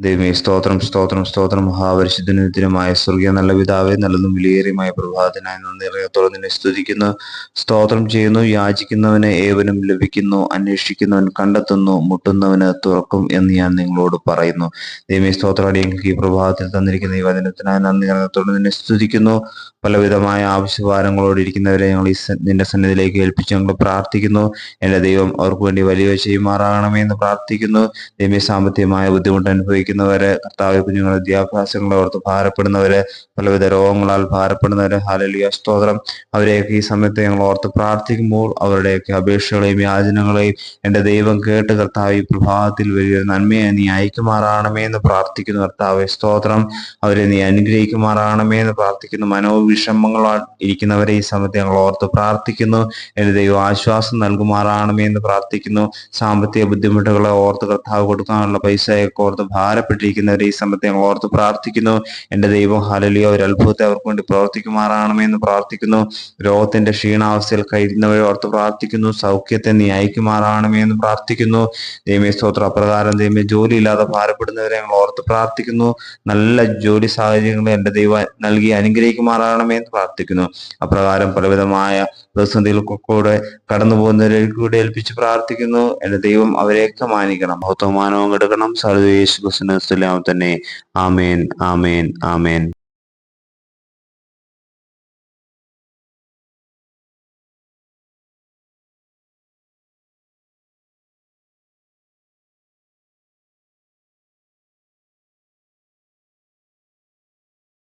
ദൈവമേ സ്തോത്രം സ്തോത്രം സ്തോത്രം. മഹാപരിശുദ്ധനുമായ സ്വർഗീയ നല്ല പിതാവേ നല്ലതും വിലയേറിയമായ പ്രഭാതനായി നന്ദിറയത്തോടെ നിന്നെ സ്തുതിക്കുന്നു. സ്തോത്രം ചെയ്യുന്നു യാചിക്കുന്നവന് ഏവനും ലഭിക്കുന്നു അന്വേഷിക്കുന്നവൻ കണ്ടെത്തുന്നു മുട്ടുന്നവന് തുറക്കും എന്ന് ഞാൻ നിങ്ങളോട് പറയുന്നു. ദൈവമേ സ്തോത്രം അടിയെങ്കിൽ ഈ പ്രഭാതത്തിൽ തന്നിരിക്കുന്ന ഈ വചനത്തിനായി നന്ദി നിറയത്തോളം നിന്നെ സ്തുതിക്കുന്നു. പലവിധമായ ആവശ്യഭാരങ്ങളോട് ഇരിക്കുന്നവരെ ഞങ്ങൾ ഈ നിന്റെ സന്നിധിയിലേക്ക് ഏൽപ്പിച്ച് ഞങ്ങൾ പ്രാർത്ഥിക്കുന്നു. എന്റെ ദൈവം അവർക്ക് വേണ്ടി വലിയ ചെയ്യുമാറാകണമേ എന്ന് പ്രാർത്ഥിക്കുന്നു. ദൈവമേ സാമ്പത്തികമായ ബുദ്ധിമുട്ട് അനുഭവിക്കുന്നവരെ കർത്താവ് കുഞ്ഞുങ്ങളുടെ വിദ്യാഭ്യാസങ്ങളെ ഓർത്ത് ഭാരപ്പെടുന്നവരെ പലവിധ രോഗങ്ങളാൽ ഭാരപ്പെടുന്നവരെ ഹാലലിയ സ്തോത്രം. അവരെയൊക്കെ ഈ സമയത്ത് ഞങ്ങൾ ഓർത്ത് പ്രാർത്ഥിക്കുമ്പോൾ അവരുടെയൊക്കെ അപേക്ഷകളെയും യാചനകളെയും എന്റെ ദൈവം കേട്ട് കർത്താവ് ഈ പ്രഭാതത്തിൽ വലിയ നന്മയെ നീ അയക്കുമാറാണമേ എന്ന് പ്രാർത്ഥിക്കുന്നു കർത്താവെ സ്തോത്രം. അവരെ നീ അനുഗ്രഹിക്കുമാറാണമേ എന്ന് പ്രാർത്ഥിക്കുന്നു. മനോവിഷമങ്ങളാൽ ഇരിക്കുന്നവരെ ഈ സമയത്ത് ഞങ്ങൾ ഓർത്ത് പ്രാർത്ഥിക്കുന്നു. എന്റെ ദൈവം ആശ്വാസം നൽകുമാറാണമേ എന്ന് പ്രാർത്ഥിക്കുന്നു. സാമ്പത്തിക ബുദ്ധിമുട്ടുകളെ ഓർത്ത് കർത്താവ് കൊടുക്കാനുള്ള പൈസയൊക്കെ ഓർത്ത് ഭാരപ്പെട്ടിരിക്കുന്നവരെ ഈ സമയത്ത് ഞങ്ങൾ ഓർത്ത് പ്രാർത്ഥിക്കുന്നു. എന്റെ ദൈവം ഹലലിയോ ഒരു അത്ഭുതത്തെ അവർക്ക് വേണ്ടി പ്രവർത്തിക്കുമാറാകണമേ എന്ന് പ്രാർത്ഥിക്കുന്നു. രോഗത്തിന്റെ ക്ഷീണാവസ്ഥയിൽ കഴിയുന്നവരെ ഓർത്ത് പ്രാർത്ഥിക്കുന്നു. സൗഖ്യത്തെ നീ എന്ന് പ്രാർത്ഥിക്കുന്നു. ദൈവമേ സ്തോത്ര. അപ്രകാരം ദൈവമേ ജോലിയില്ലാതെ ഭാരപ്പെടുന്നവരെ ഞങ്ങൾ ഓർത്ത് പ്രാർത്ഥിക്കുന്നു. നല്ല ജോലി സാഹചര്യങ്ങൾ എന്റെ ദൈവം നൽകി അനുഗ്രഹിക്കുമാറാകണമേ എന്ന് പ്രാർത്ഥിക്കുന്നു. അപ്രകാരം പലവിധമായ പ്രതിസന്ധികൾക്കൂടെ കടന്നു പോകുന്നവരെ കൂടെ ഏൽപ്പിച്ച് പ്രാർത്ഥിക്കുന്നു. എന്റെ ദൈവം അവരെയൊക്കെ മാനിക്കണം ബഹുമാനവും എടുക്കണം സർവേശ് തന്നെ. ആമേൻ ആമേൻ ആമേൻ.